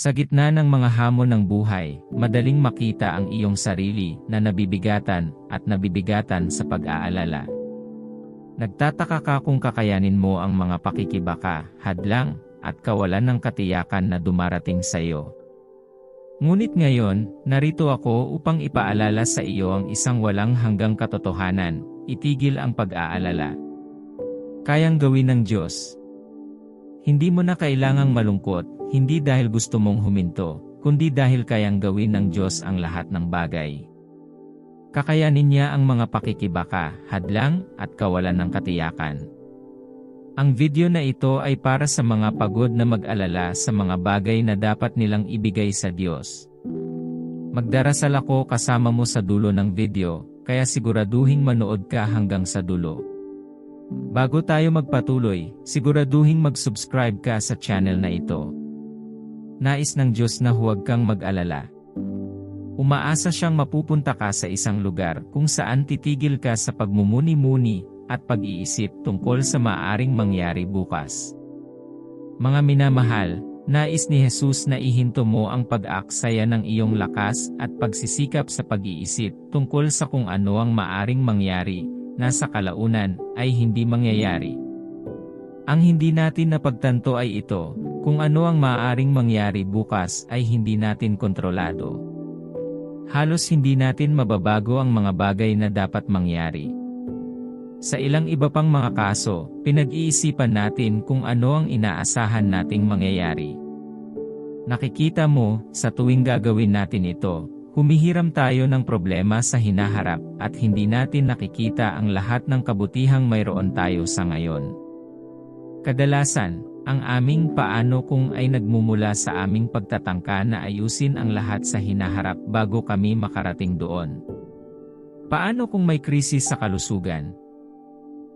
Sa gitna ng mga hamon ng buhay, madaling makita ang iyong sarili na nabibigatan at nabibigatan sa pag-aalala. Nagtataka ka kung kakayanin mo ang mga pakikibaka, hadlang, at kawalan ng katiyakan na dumarating sa iyo. Ngunit ngayon, narito ako upang ipaalala sa iyo ang isang walang hanggang katotohanan, itigil ang pag-aalala. Kayang gawin ng Diyos. Hindi mo na kailangang malungkot, hindi dahil gusto mong huminto, kundi dahil kayang gawin ng Diyos ang lahat ng bagay. Kakayanin niya ang mga pakikibaka, hadlang, at kawalan ng katiyakan. Ang video na ito ay para sa mga pagod na mag-alala sa mga bagay na dapat nilang ibigay sa Diyos. Magdarasal ako kasama mo sa dulo ng video, kaya siguraduhing manood ka hanggang sa dulo. Bago tayo magpatuloy, siguraduhing mag-subscribe ka sa channel na ito. Nais ng Diyos na huwag kang mag-alala. Umaasa siyang mapupunta ka sa isang lugar kung saan titigil ka sa pagmumuni-muni at pag-iisip tungkol sa maaring mangyari bukas. Mga minamahal, nais ni Jesus na ihinto mo ang pag-aaksaya ng iyong lakas at pagsisikap sa pag-iisip tungkol sa kung ano ang maaring mangyari na sa kalaunan ay hindi mangyayari. Ang hindi natin napagtanto ay ito, kung ano ang maaaring mangyari bukas ay hindi natin kontrolado. Halos hindi natin mababago ang mga bagay na dapat mangyari. Sa ilang iba pang mga kaso, pinag-iisipan natin kung ano ang inaasahan nating mangyayari. Nakikita mo, sa tuwing gagawin natin ito, humihiram tayo ng problema sa hinaharap at hindi natin nakikita ang lahat ng kabutihang mayroon tayo sa ngayon. Kadalasan, ang aming paano kung ay nagmumula sa aming pagtatangka na ayusin ang lahat sa hinaharap bago kami makarating doon. Paano kung may krisis sa kalusugan?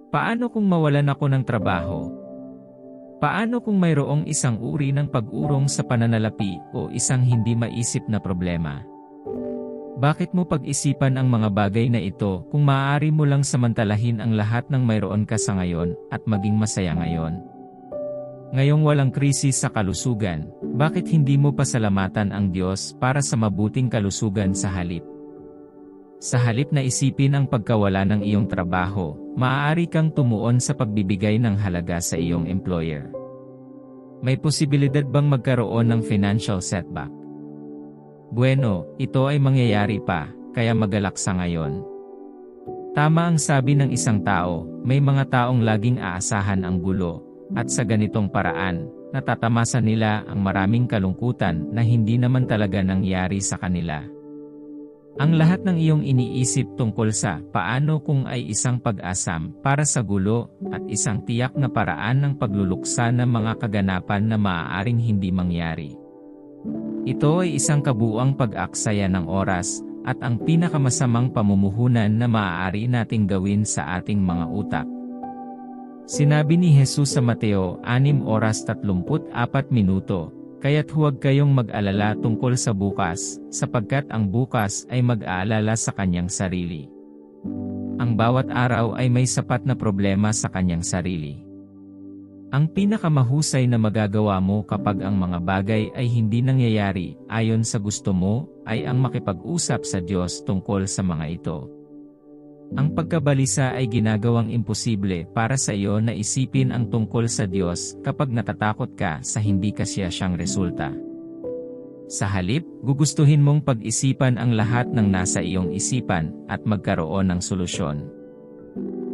Paano kung mawalan ako ng trabaho? Paano kung mayroong isang uri ng pag-urong sa pananalapi o isang hindi maisip na problema? Bakit mo pag-isipan ang mga bagay na ito kung maaari mo lang samantalahin ang lahat ng mayroon ka sa ngayon at maging masaya ngayon? Ngayong walang krisis sa kalusugan, bakit hindi mo pasalamatan ang Diyos para sa mabuting kalusugan sa halip? Sa halip na isipin ang pagkawala ng iyong trabaho, maaari kang tumuon sa pagbibigay ng halaga sa iyong employer. May posibilidad bang magkaroon ng financial setback? Bueno, ito ay mangyayari pa, kaya magalak sa ngayon. Tama ang sabi ng isang tao, may mga taong laging aasahan ang gulo, at sa ganitong paraan, natatamasan nila ang maraming kalungkutan na hindi naman talaga nangyari sa kanila. Ang lahat ng iyong iniisip tungkol sa paano kung ay isang pag-asam para sa gulo at isang tiyak na paraan ng pagluluksa ng mga kaganapan na maaaring hindi mangyari. Ito ay isang kabuuang pag-aksaya ng oras at ang pinakamasamang pamumuhunan na maaari nating gawin sa ating mga utak. Sinabi ni Jesus sa Mateo 6 oras 34 minuto, kaya't huwag kayong mag-alala tungkol sa bukas, sapagkat ang bukas ay mag-aalala sa kanyang sarili. Ang bawat araw ay may sapat na problema sa kanyang sarili. Ang pinakamahusay na magagawa mo kapag ang mga bagay ay hindi nangyayari ayon sa gusto mo, ay ang makipag-usap sa Diyos tungkol sa mga ito. Ang pagkabalisa ay ginagawang imposible para sa iyo na isipin ang tungkol sa Diyos kapag natatakot ka sa hindi kasya siyang resulta. Sa halip, gugustuhin mong pag-isipan ang lahat ng nasa iyong isipan at magkaroon ng solusyon.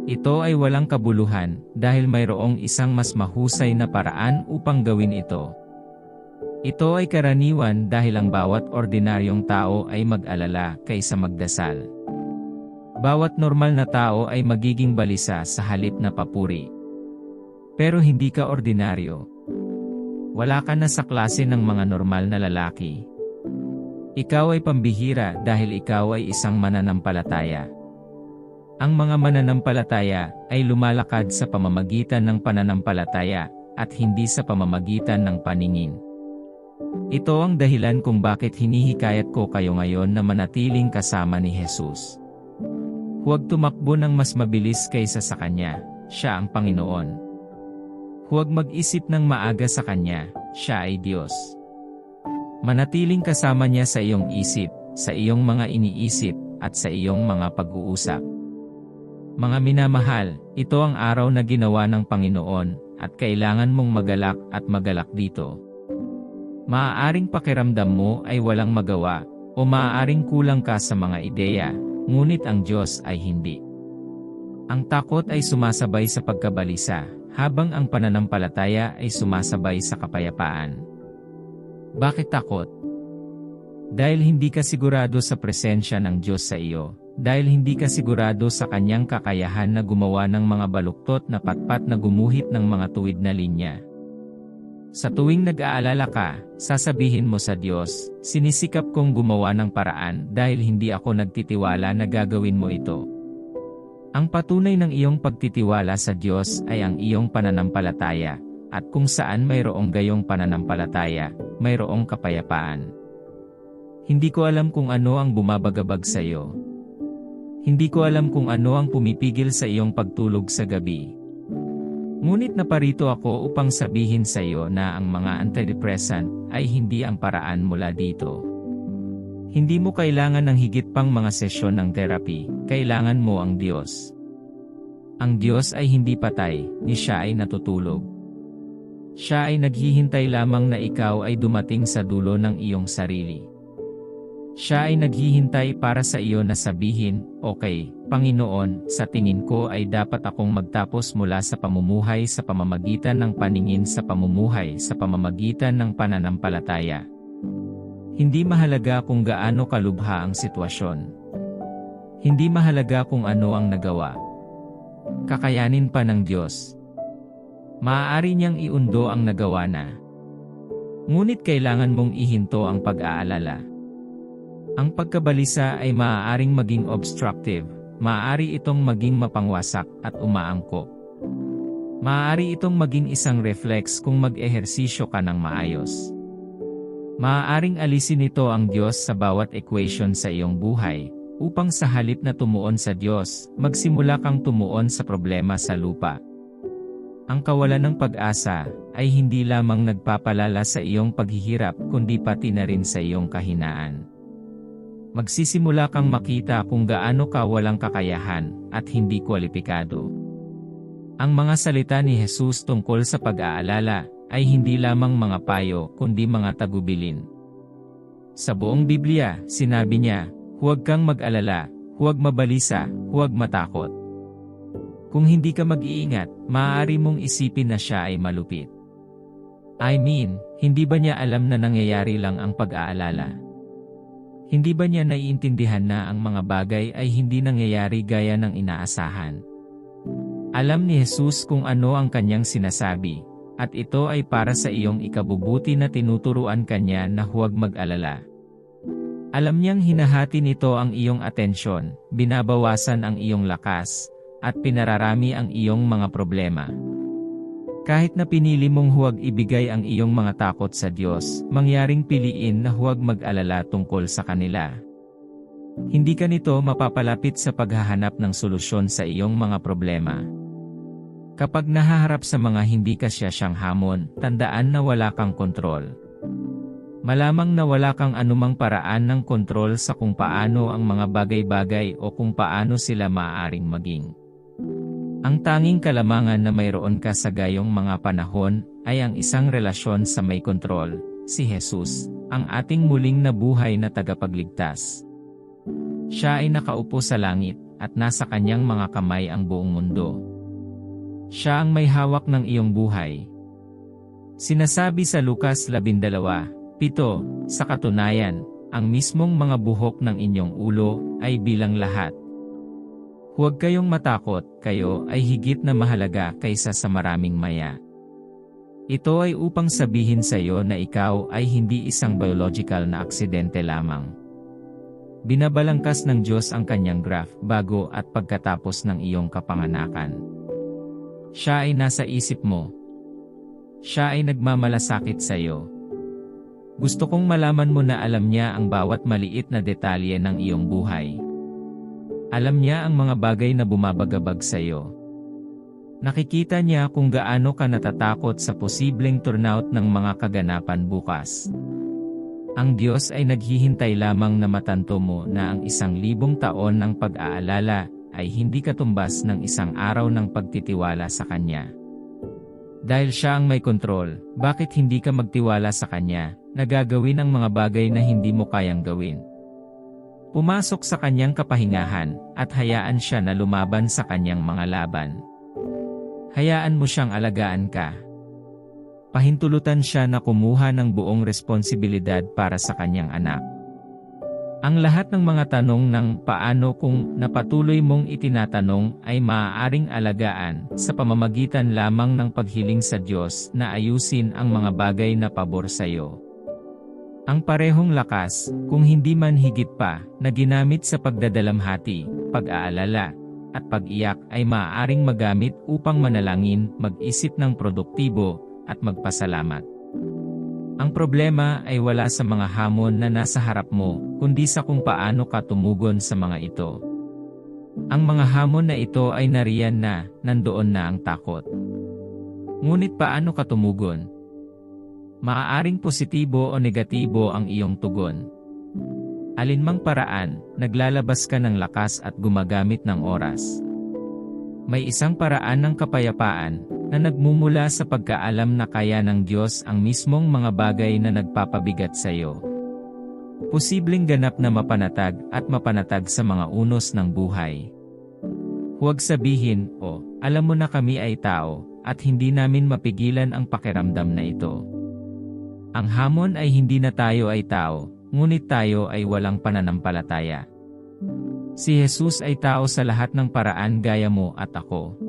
Ito ay walang kabuluhan dahil mayroong isang mas mahusay na paraan upang gawin ito. Ito ay karaniwan dahil ang bawat ordinaryong tao ay mag-alala kaysa magdasal. Bawat normal na tao ay magiging balisa sa halip na papuri. Pero hindi ka ordinaryo. Wala ka na sa klase ng mga normal na lalaki. Ikaw ay pambihira dahil ikaw ay isang mananampalataya. Ang mga mananampalataya ay lumalakad sa pamamagitan ng pananampalataya at hindi sa pamamagitan ng paningin. Ito ang dahilan kung bakit hinihikayat ko kayo ngayon na manatiling kasama ni Jesus. Huwag tumakbo ng mas mabilis kaysa sa Kanya, Siya ang Panginoon. Huwag mag-isip ng maaga sa Kanya, Siya ay Diyos. Manatiling kasama niya sa iyong isip, sa iyong mga iniisip, at sa iyong mga pag-uusap. Mga minamahal, ito ang araw na ginawa ng Panginoon, at kailangan mong magalak at magalak dito. Maaaring pakiramdam mo ay walang magawa, o maaaring kulang ka sa mga ideya, ngunit ang Diyos ay hindi. Ang takot ay sumasabay sa pagkabalisa, habang ang pananampalataya ay sumasabay sa kapayapaan. Bakit takot? Dahil hindi ka sigurado sa presensya ng Diyos sa iyo, dahil hindi ka sigurado sa kanyang kakayahan na gumawa ng mga baluktot na patpat na gumuhit ng mga tuwid na linya. Sa tuwing nag-aalala ka, sasabihin mo sa Diyos, sinisikap kong gumawa ng paraan dahil hindi ako nagtitiwala na gagawin mo ito. Ang patunay ng iyong pagtitiwala sa Diyos ay ang iyong pananampalataya, at kung saan mayroong gayong pananampalataya, mayroong kapayapaan. Hindi ko alam kung ano ang bumabagabag sa iyo. Hindi ko alam kung ano ang pumipigil sa iyong pagtulog sa gabi. Ngunit naparito ako upang sabihin sa iyo na ang mga antidepressant ay hindi ang paraan mula dito. Hindi mo kailangan ng higit pang mga sesyon ng therapy, kailangan mo ang Diyos. Ang Diyos ay hindi patay, ni siya ay natutulog. Siya ay naghihintay lamang na ikaw ay dumating sa dulo ng iyong sarili. Siya ay naghihintay para sa iyo na sabihin, Okay, Panginoon, sa tingin ko ay dapat akong magtapos mula sa pamumuhay sa pamamagitan ng paningin sa pamumuhay sa pamamagitan ng pananampalataya. Hindi mahalaga kung gaano kalubha ang sitwasyon. Hindi mahalaga kung ano ang nagawa. Kakayanin pa ng Diyos. Maaari niyang iundo ang nagawa na. Ngunit kailangan mong ihinto ang pag-aalala. Ang pagkabalisa ay maaaring maging obstructive, maaari itong maging mapangwasak at umaangkop. Maaari itong maging isang reflex kung mag-ehersisyo ka ng maayos. Maaaring alisin nito ang Diyos sa bawat equation sa iyong buhay, upang sa halip na tumuon sa Diyos, magsimula kang tumuon sa problema sa lupa. Ang kawalan ng pag-asa ay hindi lamang nagpapalala sa iyong paghihirap kundi pati na rin sa iyong kahinaan magsisimula kang makita kung gaano ka walang kakayahan at hindi kwalipikado. Ang mga salita ni Jesus tungkol sa pag-aalala ay hindi lamang mga payo kundi mga tagubilin. Sa buong Biblia, sinabi niya, huwag kang mag-alala, huwag mabalisa, huwag matakot. Kung hindi ka mag-iingat, maaari mong isipin na siya ay malupit. I mean, hindi ba niya alam na nangyayari lang ang pag-aalala? Hindi ba niya naiintindihan na ang mga bagay ay hindi nangyayari gaya ng inaasahan? Alam ni Jesus kung ano ang kanyang sinasabi, at ito ay para sa iyong ikabubuti na tinuturuan kanya na huwag mag-alala. Alam niyang hinahati nito ang iyong atensyon, binabawasan ang iyong lakas, at pinararami ang iyong mga problema. Kahit na pinili mong huwag ibigay ang iyong mga takot sa Diyos, mangyaring piliin na huwag mag-alala tungkol sa kanila. Hindi ka nito mapapalapit sa paghahanap ng solusyon sa iyong mga problema. Kapag nahaharap sa mga hindi ka siya siyang hamon, tandaan na wala kang kontrol. Malamang na wala kang anumang paraan ng kontrol sa kung paano ang mga bagay-bagay o kung paano sila maaaring maging. Ang tanging kalamangan na mayroon ka sa gayong mga panahon ay ang isang relasyon sa may kontrol, si Jesus, ang ating muling nabuhay na tagapagligtas. Siya ay nakaupo sa langit at nasa kanyang mga kamay ang buong mundo. Siya ang may hawak ng iyong buhay. Sinasabi sa Lukas 12:7, sa katunayan, ang mismong mga buhok ng inyong ulo ay bilang lahat. Huwag kayong matakot, kayo ay higit na mahalaga kaysa sa maraming maya. Ito ay upang sabihin sa iyo na ikaw ay hindi isang biological na aksidente lamang. Binabalangkas ng Diyos ang kanyang graph bago at pagkatapos ng iyong kapanganakan. Siya ay nasa isip mo. Siya ay nagmamalasakit sa iyo. Gusto kong malaman mo na alam niya ang bawat maliit na detalye ng iyong buhay. Alam niya ang mga bagay na bumabagabag sa iyo. Nakikita niya kung gaano ka natatakot sa posibleng turnout ng mga kaganapan bukas. Ang Diyos ay naghihintay lamang na matanto mo na ang isang libong taon ng pag-aalala ay hindi katumbas ng isang araw ng pagtitiwala sa Kanya. Dahil siya ang may kontrol, bakit hindi ka magtiwala sa Kanya, na gagawin ang mga bagay na hindi mo kayang gawin? Pumasok sa kanyang kapahingahan, at hayaan siya na lumaban sa kanyang mga laban. Hayaan mo siyang alagaan ka. Pahintulutan siya na kumuha ng buong responsibilidad para sa kanyang anak. Ang lahat ng mga tanong ng paano kung napatuloy mong itinatanong ay maaaring alagaan sa pamamagitan lamang ng paghiling sa Diyos na ayusin ang mga bagay na pabor sa iyo. Ang parehong lakas, kung hindi man higit pa, na ginamit sa pagdadalamhati, pag-aalala, at pag-iyak ay maaaring magamit upang manalangin, mag-isip ng produktibo, at magpasalamat. Ang problema ay wala sa mga hamon na nasa harap mo, kundi sa kung paano ka tumugon sa mga ito. Ang mga hamon na ito ay nariyan na, nandoon na ang takot. Ngunit paano ka tumugon? Maaaring positibo o negatibo ang iyong tugon. Alinmang paraan, naglalabas ka ng lakas at gumagamit ng oras. May isang paraan ng kapayapaan, na nagmumula sa pagkaalam na kaya ng Diyos ang mismong mga bagay na nagpapabigat sa iyo. Posibleng ganap na mapanatag at mapanatag sa mga unos ng buhay. Huwag sabihin, o, oh, alam mo na kami ay tao, at hindi namin mapigilan ang pakiramdam na ito. Ang hamon ay hindi na tayo ay tao, ngunit tayo ay walang pananampalataya. Si Jesus ay tao sa lahat ng paraan gaya mo at ako.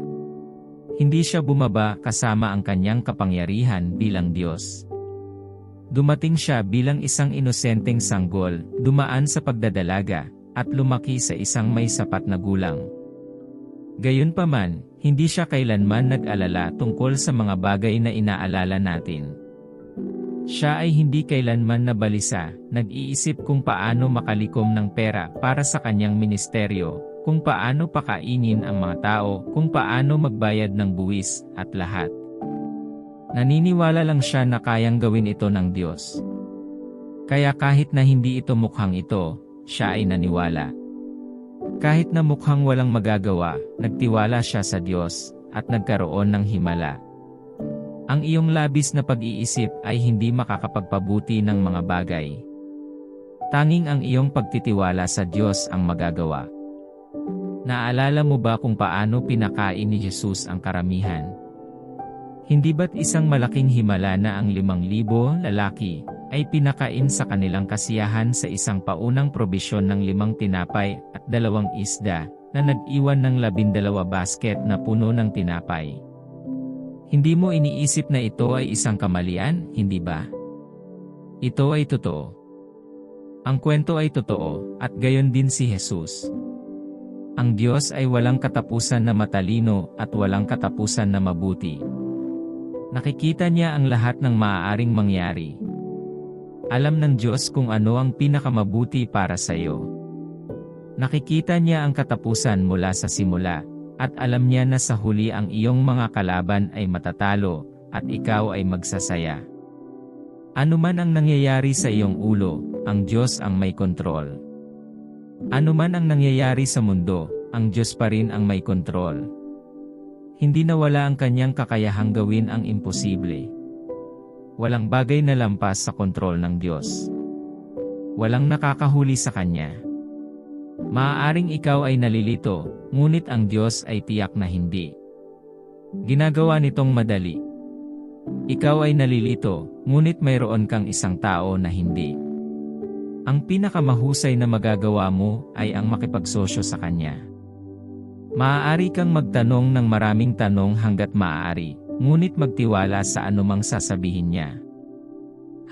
Hindi siya bumaba kasama ang kanyang kapangyarihan bilang Diyos. Dumating siya bilang isang inosenteng sanggol, dumaan sa pagdadalaga, at lumaki sa isang may sapat na gulang. Gayunpaman, hindi siya kailanman nag-alala tungkol sa mga bagay na inaalala natin. Siya ay hindi kailanman nabalisa, nag-iisip kung paano makalikom ng pera para sa kanyang ministeryo, kung paano pakainin ang mga tao, kung paano magbayad ng buwis, at lahat. Naniniwala lang siya na kayang gawin ito ng Diyos. Kaya kahit na hindi ito mukhang ito, siya ay naniwala. Kahit na mukhang walang magagawa, nagtiwala siya sa Diyos, at nagkaroon ng himala. Ang iyong labis na pag-iisip ay hindi makakapagpabuti ng mga bagay. Tanging ang iyong pagtitiwala sa Diyos ang magagawa. Naalala mo ba kung paano pinakain ni Jesus ang karamihan? Hindi ba't isang malaking himala na ang limang libo lalaki ay pinakain sa kanilang kasiyahan sa isang paunang probisyon ng limang tinapay at dalawang isda na nag-iwan ng labindalawa basket na puno ng tinapay? Hindi mo iniisip na ito ay isang kamalian, hindi ba? Ito ay totoo. Ang kwento ay totoo, at gayon din si Jesus. Ang Diyos ay walang katapusan na matalino at walang katapusan na mabuti. Nakikita niya ang lahat ng maaaring mangyari. Alam ng Diyos kung ano ang pinakamabuti para sa iyo. Nakikita niya ang katapusan mula sa simula, at alam niya na sa huli ang iyong mga kalaban ay matatalo, at ikaw ay magsasaya. Ano man ang nangyayari sa iyong ulo, ang Diyos ang may kontrol. Ano man ang nangyayari sa mundo, ang Diyos pa rin ang may kontrol. Hindi nawala ang kanyang kakayahang gawin ang imposible. Walang bagay na lampas sa kontrol ng Diyos. Walang nakakahuli sa Kanya. Maaaring ikaw ay nalilito, ngunit ang Diyos ay tiyak na hindi. Ginagawa nitong madali. Ikaw ay nalilito, ngunit mayroon kang isang tao na hindi. Ang pinakamahusay na magagawa mo ay ang makipagsosyo sa Kanya. Maaari kang magtanong ng maraming tanong hanggat maaari, ngunit magtiwala sa anumang sasabihin niya.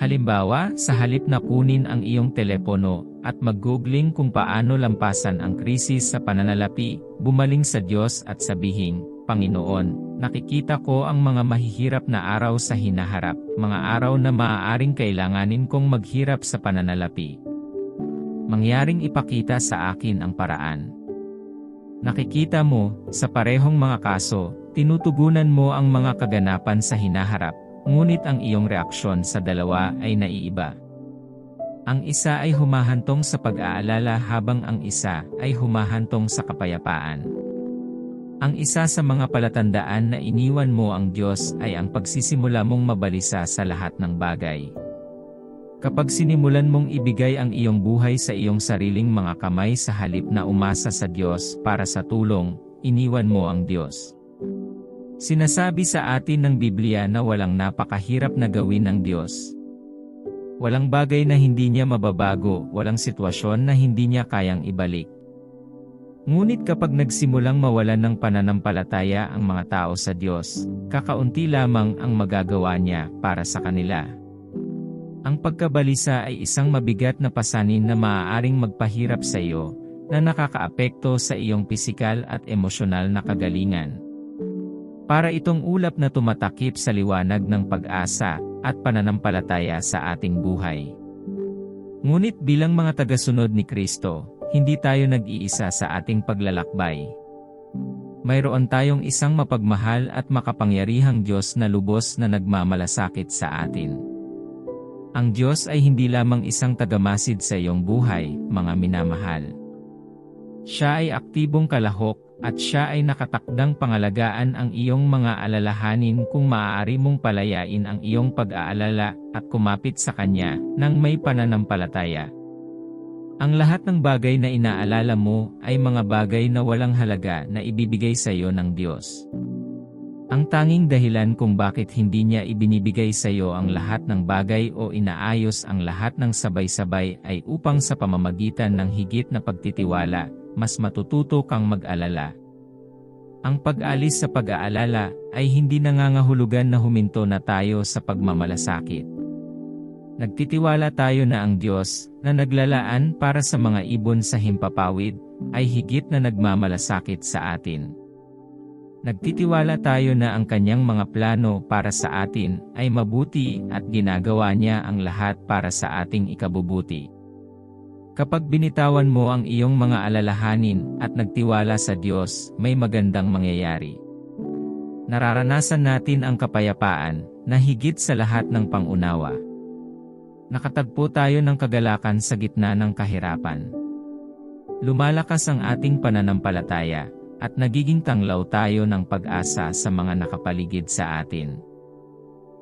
Halimbawa, sa halip na kunin ang iyong telepono at mag-googling kung paano lampasan ang krisis sa pananalapi, bumaling sa Diyos at sabihin, Panginoon, nakikita ko ang mga mahihirap na araw sa hinaharap, mga araw na maaaring kailanganin kong maghirap sa pananalapi. Mangyaring ipakita sa akin ang paraan. Nakikita mo, sa parehong mga kaso, tinutugunan mo ang mga kaganapan sa hinaharap, ngunit ang iyong reaksyon sa dalawa ay naiiba. Ang isa ay humahantong sa pag-aalala habang ang isa ay humahantong sa kapayapaan. Ang isa sa mga palatandaan na iniwan mo ang Diyos ay ang pagsisimula mong mabalisa sa lahat ng bagay. Kapag sinimulan mong ibigay ang iyong buhay sa iyong sariling mga kamay sa halip na umasa sa Diyos para sa tulong, iniwan mo ang Diyos. Sinasabi sa atin ng Biblia na walang napakahirap na gawin ng Diyos. Walang bagay na hindi niya mababago, walang sitwasyon na hindi niya kayang ibalik. Ngunit kapag nagsimulang mawalan ng pananampalataya ang mga tao sa Diyos, kakaunti lamang ang magagawa niya para sa kanila. Ang pagkabalisa ay isang mabigat na pasanin na maaaring magpahirap sa iyo, na nakakaapekto sa iyong pisikal at emosyonal na kagalingan. Para itong ulap na tumatakip sa liwanag ng pag-asa at pananampalataya sa ating buhay. Ngunit bilang mga tagasunod ni Kristo, hindi tayo nag-iisa sa ating paglalakbay. Mayroon tayong isang mapagmahal at makapangyarihang Diyos na lubos na nagmamalasakit sa atin. Ang Diyos ay hindi lamang isang tagamasid sa iyong buhay, mga minamahal. Siya ay aktibong kalahok, at siya ay nakatakdang pangalagaan ang iyong mga alalahanin kung maaari mong palayain ang iyong pag-aalala at kumapit sa Kanya nang may pananampalataya. Ang lahat ng bagay na inaalala mo ay mga bagay na walang halaga na ibibigay sa iyo ng Diyos. Ang tanging dahilan kung bakit hindi niya ibinibigay sa iyo ang lahat ng bagay o inaayos ang lahat ng sabay-sabay ay upang sa pamamagitan ng higit na pagtitiwala, mas matututo kang mag-alala. Ang pag-alis sa pag-aalala ay hindi nangangahulugan na huminto na tayo sa pagmamalasakit. Nagtitiwala tayo na ang Diyos, na naglalaan para sa mga ibon sa himpapawid, ay higit na nagmamalasakit sa atin. Nagtitiwala tayo na ang kanyang mga plano para sa atin ay mabuti at ginagawa niya ang lahat para sa ating ikabubuti. Kapag binitawan mo ang iyong mga alalahanin at nagtiwala sa Diyos, may magandang mangyayari. Nararanasan natin ang kapayapaan na higit sa lahat ng pangunawa. Nakatagpo tayo ng kagalakan sa gitna ng kahirapan. Lumalakas ang ating pananampalataya at nagiging tanglaw tayo ng pag-asa sa mga nakapaligid sa atin.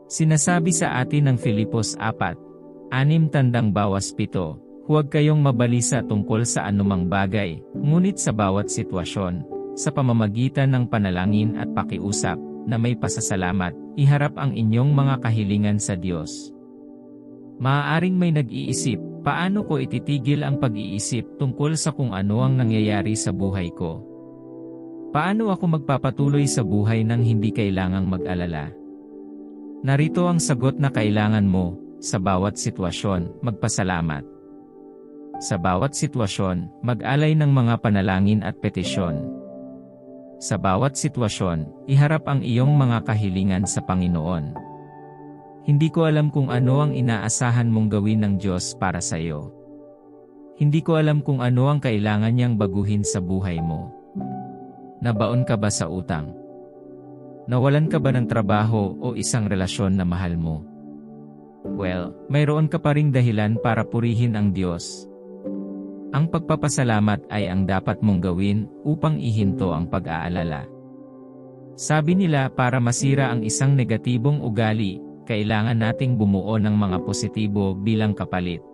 Sinasabi sa atin ng Filipos 4, anim tandang bawas pito, huwag kayong mabalisa tungkol sa anumang bagay, ngunit sa bawat sitwasyon, sa pamamagitan ng panalangin at pakiusap, na may pasasalamat, iharap ang inyong mga kahilingan sa Diyos. Maaaring may nag-iisip, paano ko ititigil ang pag-iisip tungkol sa kung ano ang nangyayari sa buhay ko? Paano ako magpapatuloy sa buhay nang hindi kailangang mag-alala? Narito ang sagot na kailangan mo, sa bawat sitwasyon, magpasalamat. Sa bawat sitwasyon, mag-alay ng mga panalangin at petisyon. Sa bawat sitwasyon, iharap ang iyong mga kahilingan sa Panginoon. Hindi ko alam kung ano ang inaasahan mong gawin ng Diyos para sa iyo. Hindi ko alam kung ano ang kailangan niyang baguhin sa buhay mo. Nabaon ka ba sa utang? Nawalan ka ba ng trabaho o isang relasyon na mahal mo? Well, mayroon ka pa ring dahilan para purihin ang Diyos. Ang pagpapasalamat ay ang dapat mong gawin upang ihinto ang pag-aalala. Sabi nila para masira ang isang negatibong ugali, kailangan nating bumuo ng mga positibo bilang kapalit.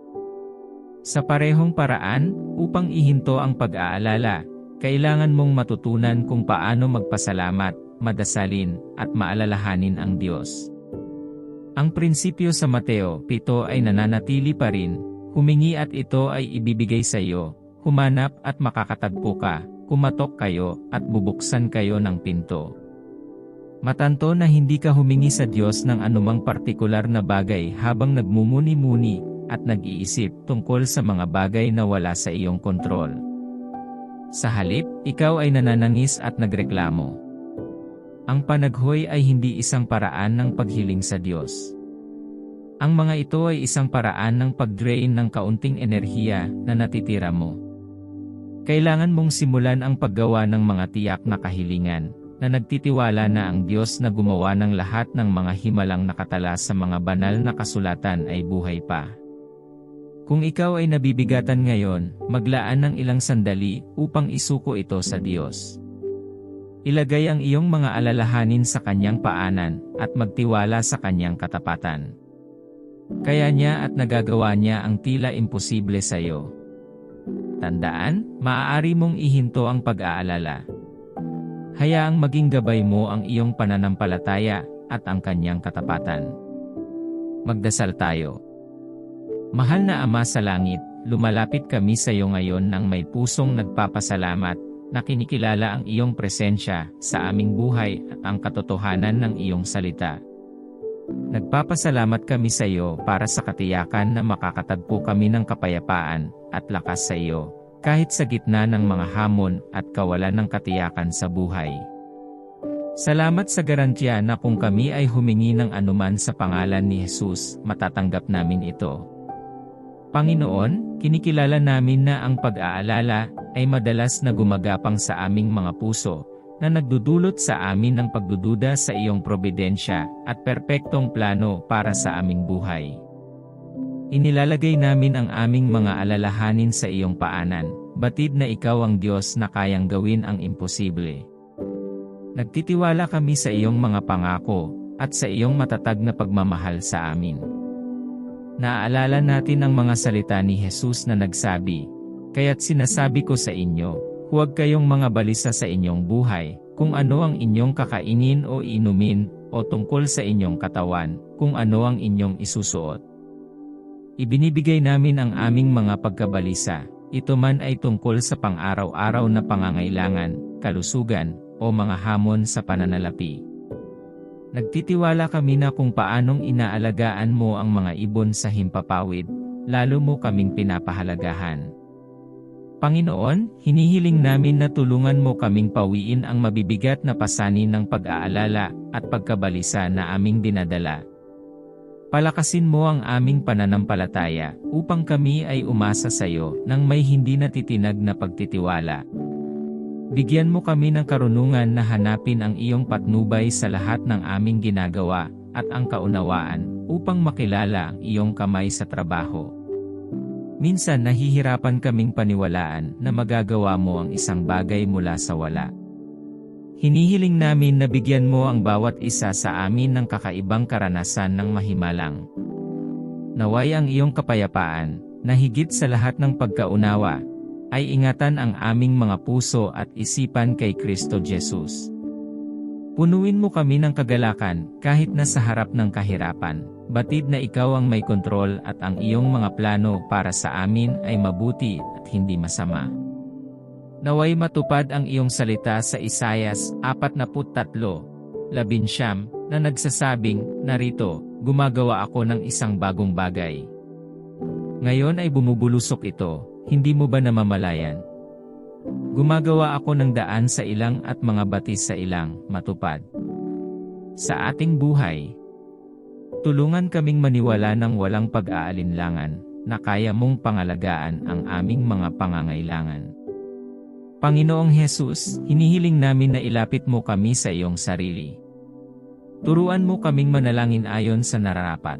Sa parehong paraan, upang ihinto ang pag-aalala, kailangan mong matutunan kung paano magpasalamat, madasalin, at maalalahanin ang Diyos. Ang prinsipyo sa Mateo 7 ay nananatili pa rin, humingi at ito ay ibibigay sa iyo, humanap at makakatagpo ka, kumatok kayo at bubuksan kayo ng pinto. Matanto na hindi ka humingi sa Diyos ng anumang partikular na bagay habang nagmumuni-muni at nag-iisip tungkol sa mga bagay na wala sa iyong kontrol. Sa halip, ikaw ay nananangis at nagreklamo. Ang panaghoy ay hindi isang paraan ng paghiling sa Diyos. Ang mga ito ay isang paraan ng pag-drain ng kaunting enerhiya na natitira mo. Kailangan mong simulan ang paggawa ng mga tiyak na kahilingan, na nagtitiwala na ang Diyos na gumawa ng lahat ng mga himalang nakatala sa mga banal na kasulatan ay buhay pa. Kung ikaw ay nabibigatan ngayon, maglaan ng ilang sandali upang isuko ito sa Diyos. Ilagay ang iyong mga alalahanin sa kanyang paanan at magtiwala sa kanyang katapatan. Kaya niya at nagagawa niya ang tila imposible sa iyo. Tandaan, maaari mong ihinto ang pag-aalala. Hayaang maging gabay mo ang iyong pananampalataya at ang kanyang katapatan. Magdasal tayo. Mahal na Ama sa Langit, lumalapit kami sa iyo ngayon ng may pusong nagpapasalamat na kinikilala ang iyong presensya sa aming buhay at ang katotohanan ng iyong salita. Nagpapasalamat kami sa iyo para sa katiyakan na makakatagpo kami ng kapayapaan at lakas sa iyo, kahit sa gitna ng mga hamon at kawalan ng katiyakan sa buhay. Salamat sa garantiya na kung kami ay humingi ng anuman sa pangalan ni Jesus, matatanggap namin ito. Panginoon, kinikilala namin na ang pag-aalala ay madalas na gumagapang sa aming mga puso, na nagdudulot sa amin ng pagdududa sa iyong probidensya at perpektong plano para sa aming buhay. Inilalagay namin ang aming mga alalahanin sa iyong paanan, batid na ikaw ang Diyos na kayang gawin ang imposible. Nagtitiwala kami sa iyong mga pangako, at sa iyong matatag na pagmamahal sa amin. Naaalala natin ang mga salita ni Jesus na nagsabi, Kaya't sinasabi ko sa inyo, huwag kayong mga balisa sa inyong buhay, kung ano ang inyong kakainin o inumin, o tungkol sa inyong katawan, kung ano ang inyong isusuot. Ibinibigay namin ang aming mga pagkabalisa, ito man ay tungkol sa pang-araw-araw na pangangailangan, kalusugan, o mga hamon sa pananalapi. Nagtitiwala kami na kung paanong inaalagaan mo ang mga ibon sa himpapawid, lalo mo kaming pinapahalagahan. Panginoon, hinihiling namin na tulungan mo kaming pawiin ang mabibigat na pasanin ng pag-aalala at pagkabalisa na aming dinadala. Palakasin mo ang aming pananampalataya upang kami ay umasa sa iyo nang may hindi natitinag na pagtitiwala. Bigyan mo kami ng karunungan na hanapin ang iyong patnubay sa lahat ng aming ginagawa, at ang kaunawaan, upang makilala ang iyong kamay sa trabaho. Minsan nahihirapan kaming paniwalaan na magagawa mo ang isang bagay mula sa wala. Hinihiling namin na bigyan mo ang bawat isa sa amin ng kakaibang karanasan ng mahimalang. Naway ang iyong kapayapaan, na higit sa lahat ng pagkaunawa, ay ingatan ang aming mga puso at isipan kay Kristo Jesus. Punuin mo kami ng kagalakan kahit na sa harap ng kahirapan, batid na ikaw ang may kontrol at ang iyong mga plano para sa amin ay mabuti at hindi masama. Naway matupad ang iyong salita sa Isayas 43, 11, na nagsasabing, Narito, gumagawa ako ng isang bagong bagay. Ngayon ay bumubulusok ito, hindi mo ba namamalayan? Gumagawa ako ng daan sa ilang at mga batis sa ilang, matupad. Sa ating buhay, tulungan kaming maniwala ng walang pag-aalinlangan, na kaya mong pangalagaan ang aming mga pangangailangan. Panginoong Hesus, hinihiling namin na ilapit mo kami sa iyong sarili. Turuan mo kaming manalangin ayon sa nararapat.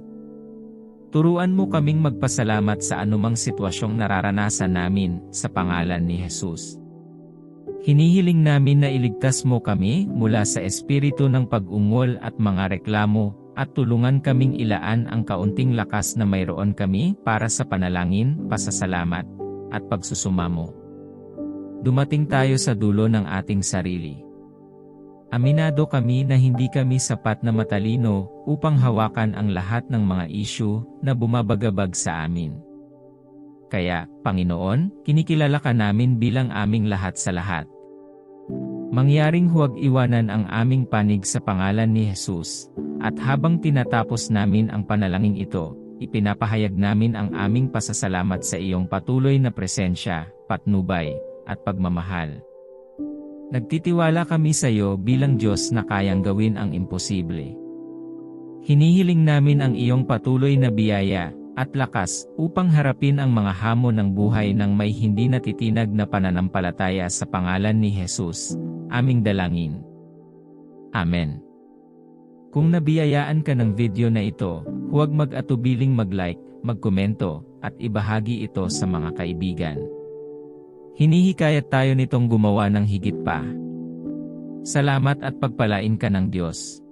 Turuan mo kaming magpasalamat sa anumang sitwasyong nararanasan namin sa pangalan ni Jesus. Hinihiling namin na iligtas mo kami mula sa espiritu ng pag-ungol at mga reklamo at tulungan kaming ilaan ang kaunting lakas na mayroon kami para sa panalangin, pasasalamat, at pagsusumamo. Dumating tayo sa dulo ng ating sarili. Aminado kami na hindi kami sapat na matalino upang hawakan ang lahat ng mga isyu na bumabagabag sa amin. Kaya, Panginoon, kinikilala ka namin bilang aming lahat sa lahat. Mangyaring huwag iwanan ang aming panig sa pangalan ni Jesus, at habang tinatapos namin ang panalangin ito, ipinapahayag namin ang aming pasasalamat sa iyong patuloy na presensya, patnubay, at pagmamahal. Nagtitiwala kami sa iyo bilang Diyos na kayang gawin ang imposible. Hinihiling namin ang iyong patuloy na biyaya at lakas upang harapin ang mga hamon ng buhay ng may hindi natitinag na pananampalataya sa pangalan ni Jesus, aming dalangin. Amen. Kung nabiyayaan ka ng video na ito, huwag mag-atubiling mag-like, magkomento, at ibahagi ito sa mga kaibigan. Hinihikayat tayo nitong gumawa ng higit pa. Salamat at pagpalain ka ng Diyos.